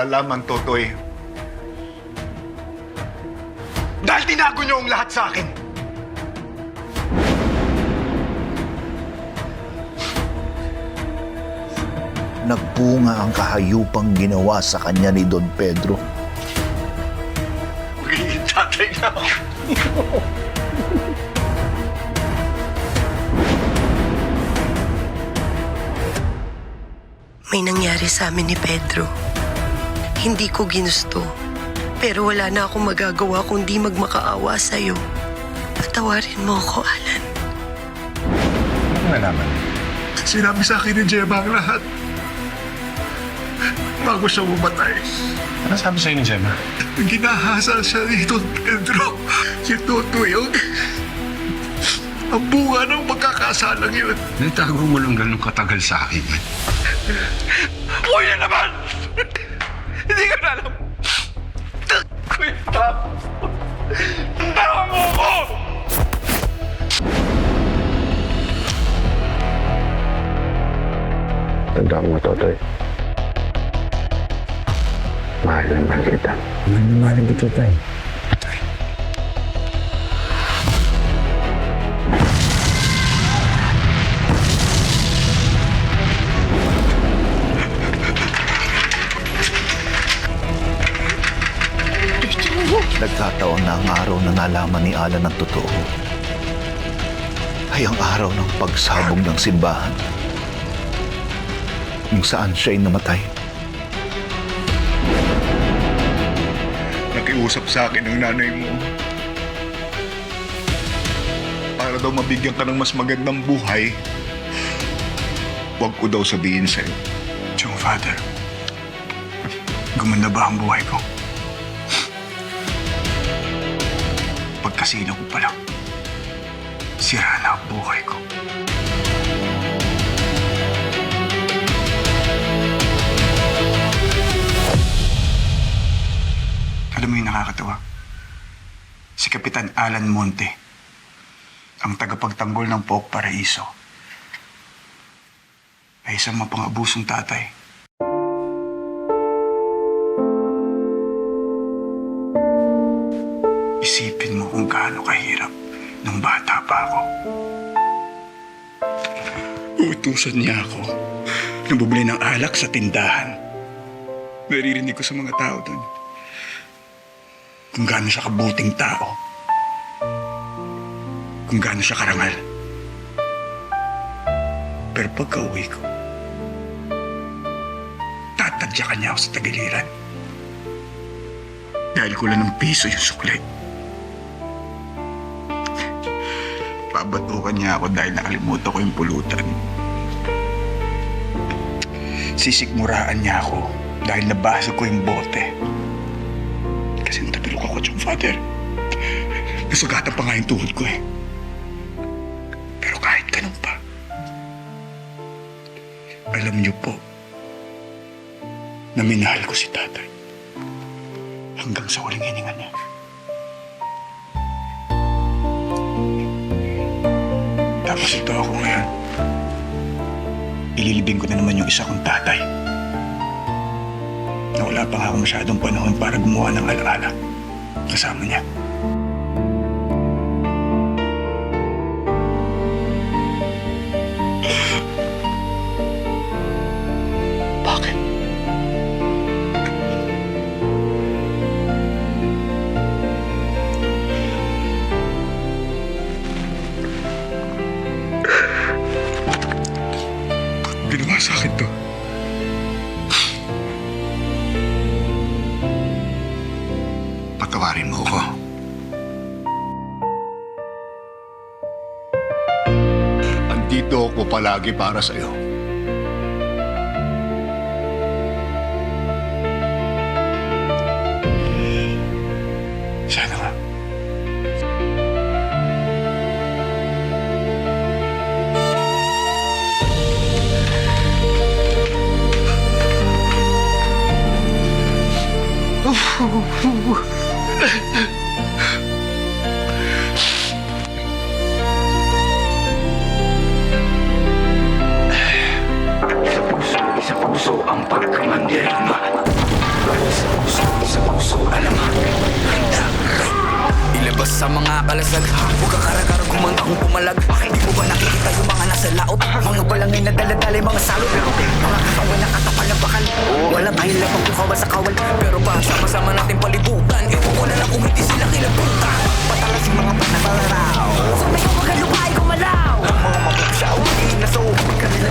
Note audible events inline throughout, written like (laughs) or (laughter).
hindi nalalaman, Totoy. Dahil tinago niyo ang lahat sa akin. Nagpunga ang kahayupang ginawa sa kanya ni Don Pedro. Magiging tatay na ako. May nangyari sa amin ni Pedro. Hindi ko ginusto. Pero wala na akong magagawa kundi magmakaawa sa'yo. Patawarin mo ako, Alan. Ano nalaman? Sinabi sa akin ni Gemma ang lahat. Bago siya bumatay. Ano sabi sa'yo ni Gemma? Ginahasa siya ni Don Pedro. Si Toto yung... Ang bunga ng pagkakasalang yun. Nitago mo lang ganun katagal sa akin. Uy na naman! Hindi ko na alam. Kuya Tap! Tawa mo ako! Tandaan mo, Totoy. Mahal na mahal kita. Mahal na mahal kita, Tay. Nagkataon na ang araw na nalaman ni Alan ang totoo. Ay ang araw ng pagsabog ng simbahan. Kung saan siya'y namatay. Nakiusap sa akin ng nanay mo. Para daw mabigyan ka ng mas magandang buhay, huwag ko daw sabihin sa'yo. Chong Father, gumanda ba ang buhay ko? Pagkasino ko pa lang, sira na ang buhay ko. Alam mo yung nakakatawa? Si Kapitan Alan Monte, ang tagapagtanggol ng Pook Paraiso, ay isang mapang-abusong tatay. Isipin mo kung gaano kahirap nung bata pa ako. Utusan niya ako na bumili ng alak sa tindahan. Naririnig ko sa mga tao doon kung gaano siya kabuting tao. Kung gaano siya karangal. Pero pagka uwi ko, tatadya ka niya ako sa tagiliran. Dahil kulang ng piso yung sukli. Babatukan niya ako dahil nakalimutan ko yung pulutan. Sisikmuraan niya ako dahil nabasa ko yung bote. Kasi natapilok ako, Chong Father. Nasugatan pa nga yung tuhod ko eh. Pero kahit ganun pa, alam niyo po na minahal ko si tatay hanggang sa huling hininga niya. Ito ako ngayon. Ililibing ko na naman yung isa kong tatay. Na wala pa nga ako masyadong panahon para gumawa ng alaala. Kasama niya. bahagi para sa iyo. Sana nga. Oh. puso ang pagkamandela Balik sa puso, sa puso alamat Ilabas sa mga kalasag. Huwag kakaragar kumanta kung pumalag. Hindi mo ba nakikita yung mga nasa laot? Mga balangin na daladalay mga salot. Mga katawan na katapal ng bakal. Walang kahila pang kukawa sa kawal. Pero pa sama-sama natin palibutan. Ewan ko na lang kung hindi sila kilabutan. Patalas yung mga panagalaw Sa so, may huwag ang kumalaw Ang mga mabuksya, umiin na so Kanila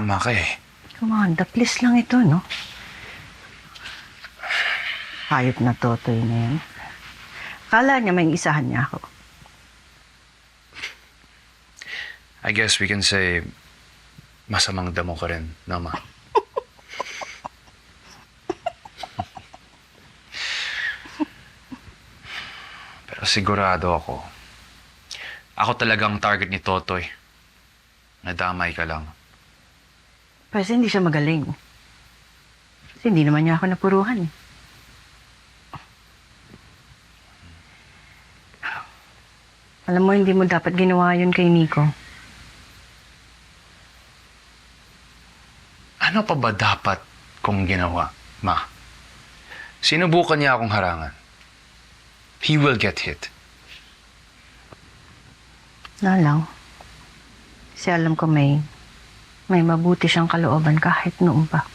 tama ka eh. Kumanda, please lang ito, no? Hayop na totoy na yan. Kala niya may isahan niya ako. I guess we can say, masamang damo ka rin, no, Ma? (laughs) Pero sigurado ako, ako talagang target ni Totoy. Nadamay ka lang. Kasi hindi siya magaling. Kasi hindi naman niya ako napuruhan. eh. Alam mo, hindi mo dapat ginawa yun kay Nico. Ano pa ba dapat kong ginawa, Ma? Sinubukan niya akong harangan. He will get hit. Na lang. Kasi alam ko may, may mabuti siyang kalooban kahit noon pa.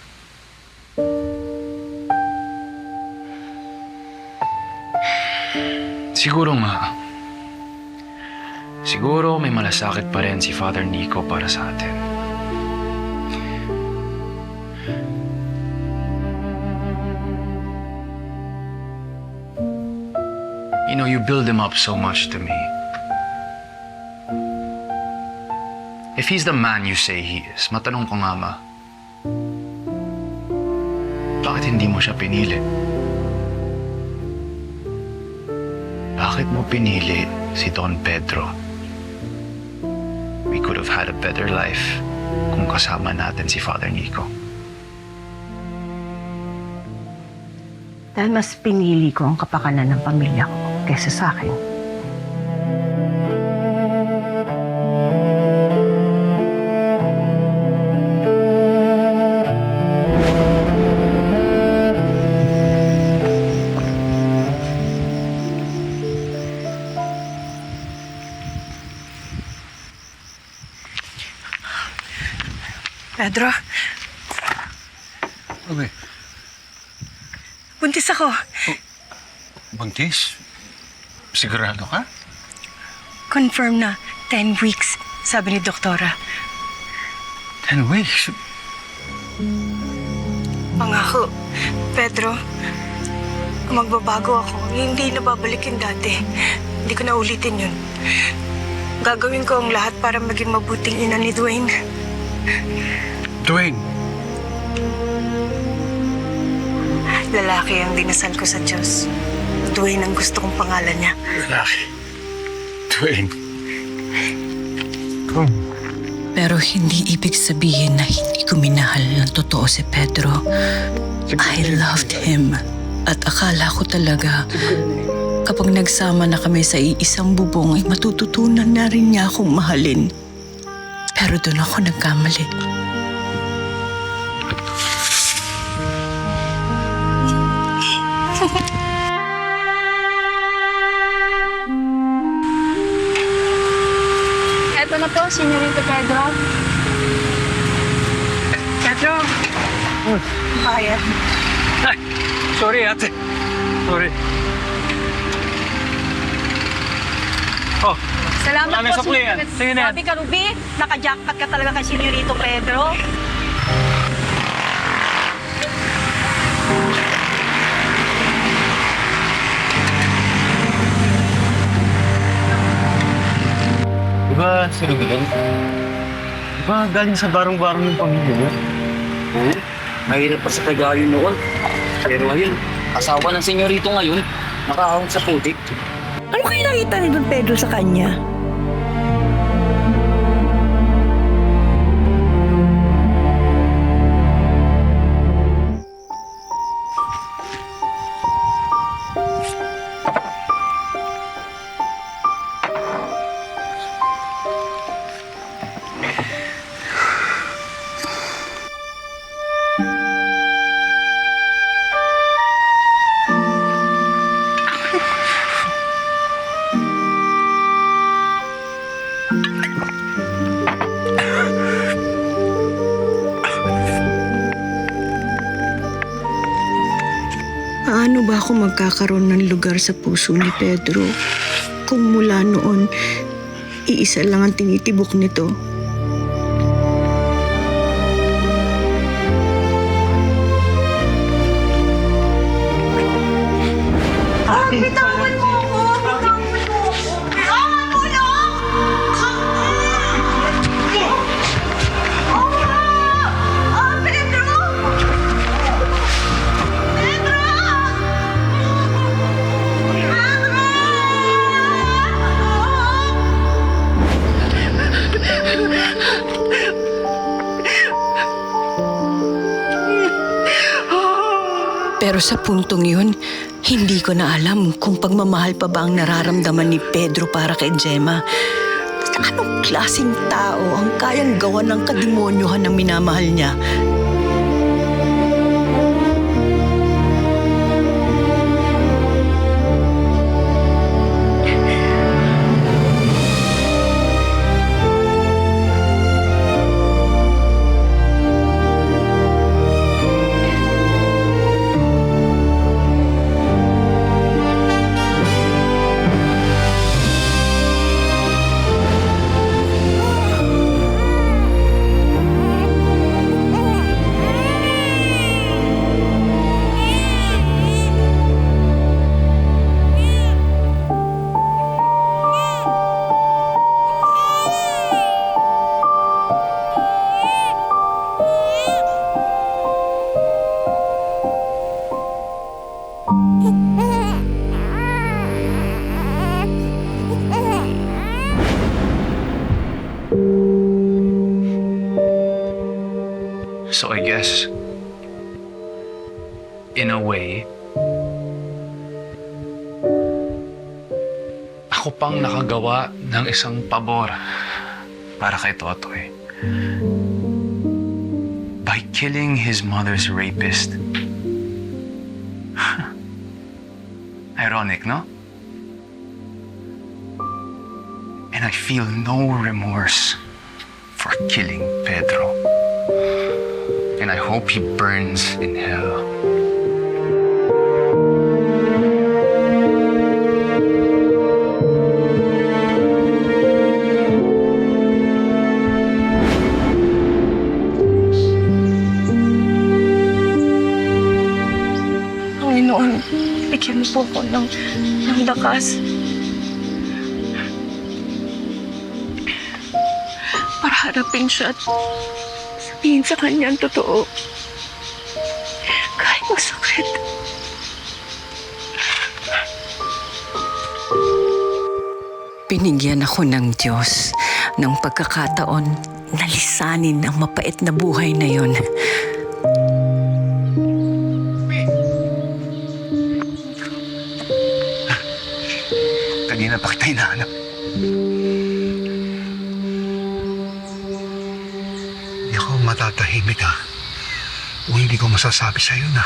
Siguro nga. Siguro may malasakit pa rin si Father Nico para sa atin. You know, you build him up so much to me. If he's the man you say he is, matanong ko nga ma, bakit hindi mo siya pinili? Bakit mo pinili si Don Pedro? We could have had a better life kung kasama natin si Father Nico. Dahil mas pinili ko ang kapakanan ng pamilya ko kaysa sa akin. Pedro, Okay. buntis ako. Buntis? Sigurado ka? Confirm na. 10 weeks, sabi ni doktora. Ten weeks. Pangako, Pedro, magbabago ako. Hindi na babalik yung dati. Hindi ko na ulitin yun. Gagawin ko ang lahat para maging mabuting ina ni Dwayne. Dwayne. Lalaki ang dinasal ko sa Diyos. Dwayne ang gusto kong pangalan niya. Lalaki. Dwayne. Pero hindi ibig sabihin na hindi ko minahal ng totoo si Pedro. I loved him. At akala ko talaga, kapag nagsama na kami sa iisang bubong, ay matututunan na rin niya akong mahalin. Pero doon ako nagkamali. Senyorito Pedro. Pedro! Kaya. Sorry, ate. Sorry. Oh, Salamat na po, ah. Senyorito. Sige na yan. Sabi ka, Ruby, nakajackpot ka talaga kay Senyorito Pedro. Di ba si Ruben? Di ba galing sa barong-barong yung pamilya niya? Oo. Mahirap pa sa kagayo noon. Pero ayun, asawa ng senyorito ngayon, nakahawag sa putik. Ano kayo nakita ni Don Pedro sa kanya? Ako magkakaroon ng lugar sa puso ni Pedro kung mula noon iisa lang ang tinitibok nito? Pero sa puntong yun, hindi ko na alam kung pagmamahal pa ba ang nararamdaman ni Pedro para kay Gemma. Anong klaseng tao ang kayang gawa ng kademonyohan ng minamahal niya? Guess, in a way, ako pang nakagawa ng isang pabor para kay Totoy. By killing his mother's rapist. (laughs) Ironic, no? And I feel no remorse for killing Pedro. and I hope he burns in hell. bigyan po ako ng, ng lakas. Para harapin siya at sabihin sa kanya ang totoo. Kahit masakit. Binigyan ako ng Diyos ng pagkakataon na lisanin ang mapait na buhay na yon. Kanina pa kita hinahanap. Ha. O hindi ko masasabi sa'yo na.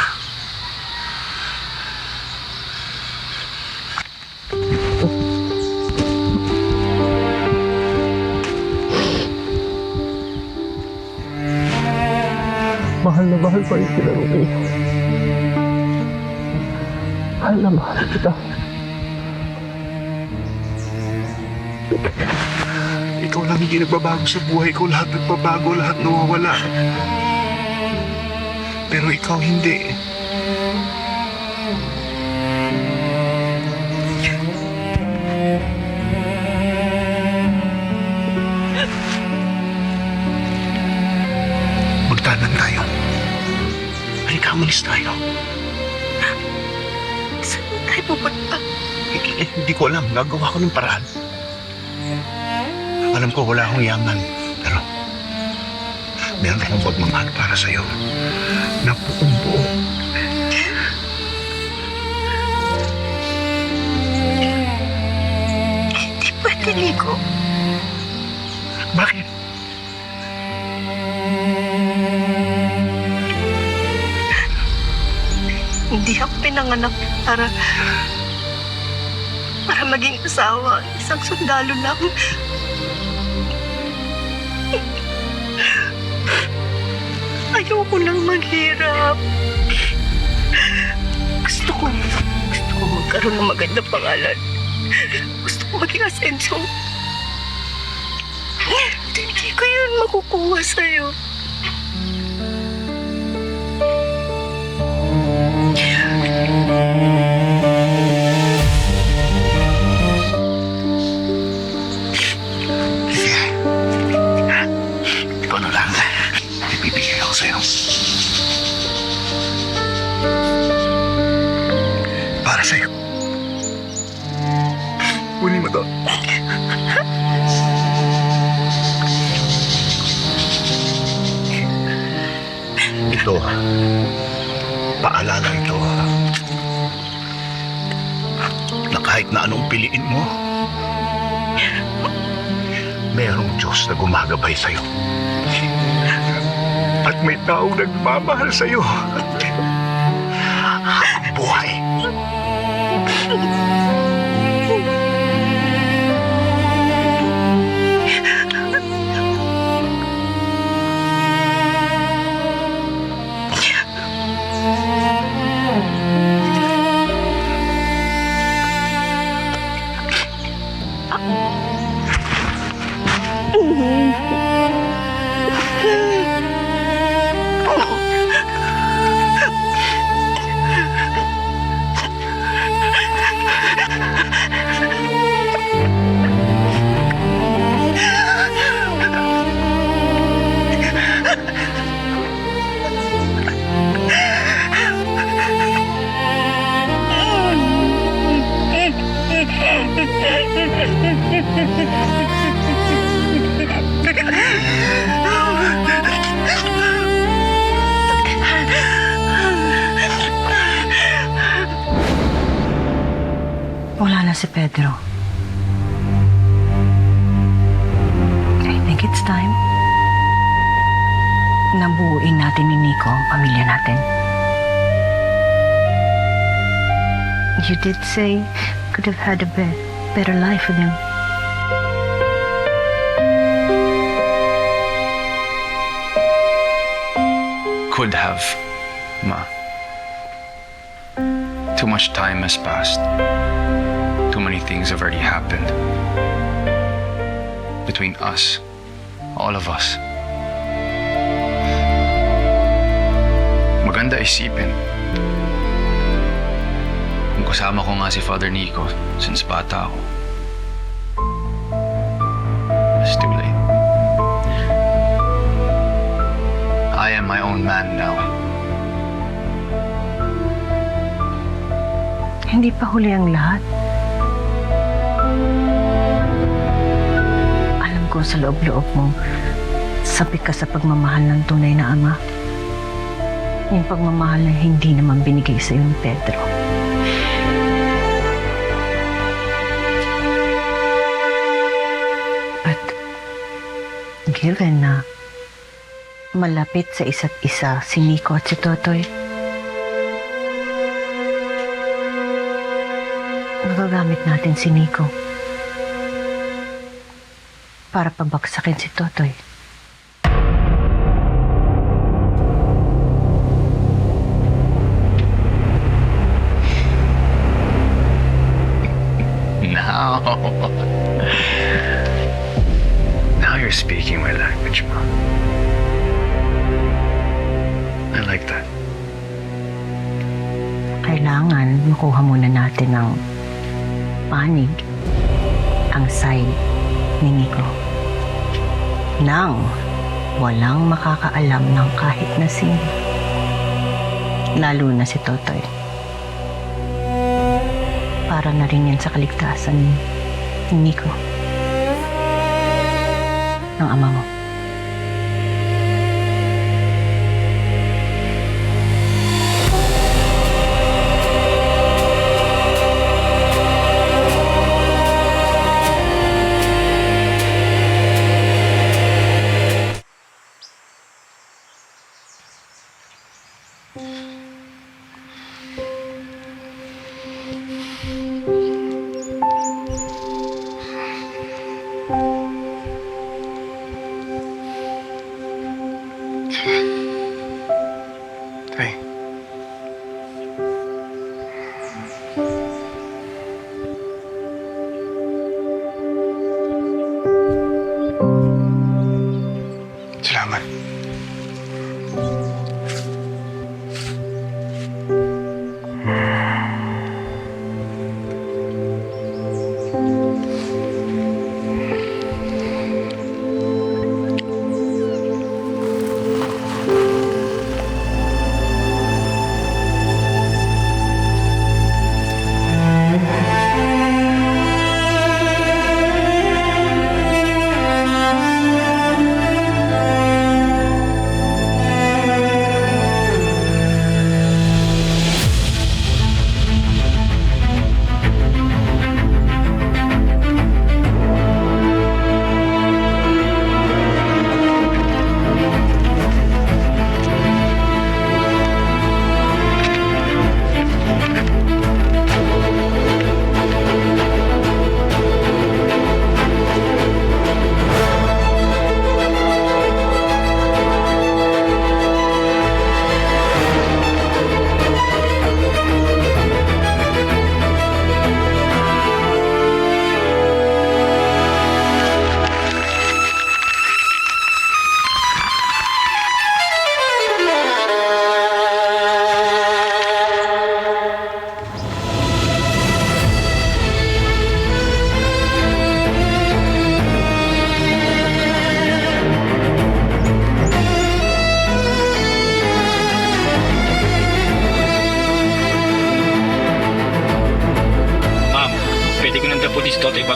Mahal na mahal pa rin kita, Ruby. Mahal na mahal kita. Ikaw lang hindi nagbabago sa buhay ko. Lahat nagbabago, lahat nawawala. Pero ikaw hindi. Magtanan tayo. Halika, umalis tayo. Saan tayo pupunta? Eh, eh, hindi ko alam. Gagawa ko ng paraan. Alam ko wala akong yaman. Pero meron akong pagmamahal para sa'yo. Na buong buo. Hindi pwede, Nico. Bakit? Hindi ako pinanganak para... para maging asawa. Isang sundalo lang. Ayoko nang maghirap. Gusto ko, gusto ko magkaroon ng magandang pangalan. Gusto ko maging asenso. Hindi ko yun makukuha sa'yo. Ito, paalala ito, na kahit na anong piliin mo, merong Diyos na gumagabay sa'yo. At may taong nagmamahal sa'yo. Buhay. Pedro. I think it's time na buuin natin ni Nico ang pamilya natin. You did say could have had a be- better life with him. Could have, Ma. Too much time has passed. Too many things have already happened. Between us, all of us. Maganda isipin Kung kasama ko nga si Father Nico since bata ako. It's too late. I am my own man now. Hindi pa huli ang lahat. Ko sa loob-loob mo, sabi ka sa pagmamahal ng tunay na ama. Yung pagmamahal na hindi naman binigay sa ni Pedro. But, given na malapit sa isa't isa si Nico at si Totoy, magagamit natin si Nico para pabagsakin si Totoy. Now. Now you're speaking my language, Mom. I like that. Kailangan makuha muna natin ng panig ang side ni Nico. Nang walang makakaalam ng kahit na sino. Lalo na si Totoy. Para na rin yan sa kaligtasan ni Nico. Ng ama mo. Salamat.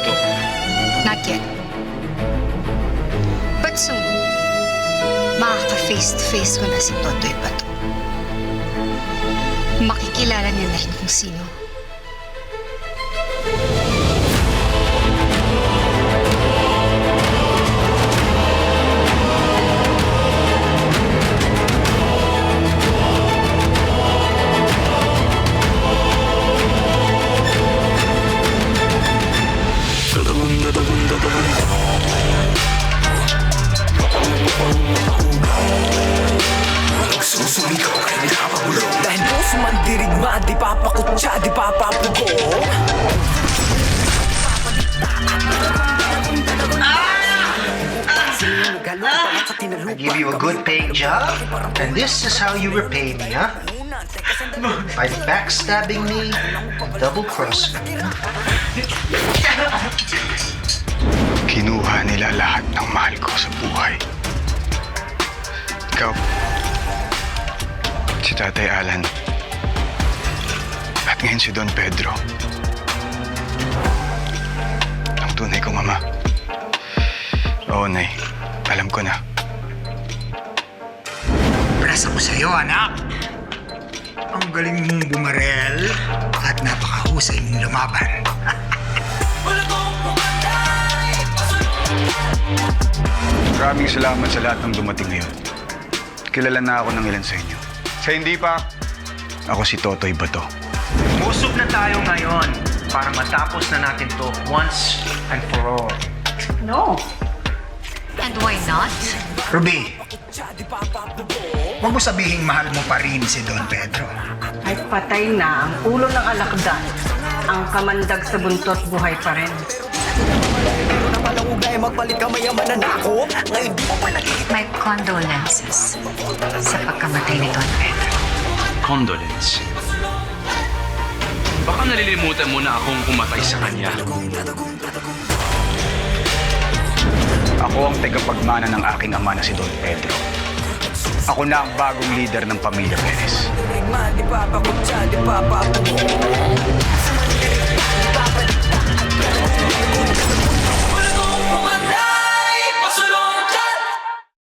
Bato. Not yet. But soon, makaka-face to face ko na si Totoy Bato. Makikilala niya lahat kung sino. Dahil puso man dirigma Di papakutsa, di papapugo I give you a good paying job, and this is how you repay me, huh? By backstabbing me, double cross Kinuha nila lahat ng mahal ko sa buhay. Ikaw, si Tatay Alan, at ngayon si Don Pedro. Ang tunay kong ama. Oo, Nay. Alam ko na. Prasa ko sa'yo, anak. Ang galing mong bumarel at napakahusay mong lumaban. Maraming salamat sa lahat ng dumating ngayon. Kilala na ako ng ilan sa inyo. Sa hindi pa, ako si Totoy Bato. Usog na tayo ngayon para matapos na natin to once and for all. No. And why not? Ruby, huwag mo sabihing mahal mo pa rin si Don Pedro. Ay patay na ang ulo ng alakdan. Ang kamandag sa buntot buhay pa rin ugnayan magpalit ka mayaman na nako. Ngayon di mo pa nakikita. My condolences sa pagkamatay ni Don Pedro. Condolence. Baka nalilimutan mo na akong pumatay sa kanya. Ako ang tagapagmana ng aking ama na si Don Pedro. Ako na ang bagong leader ng pamilya Perez. Babalik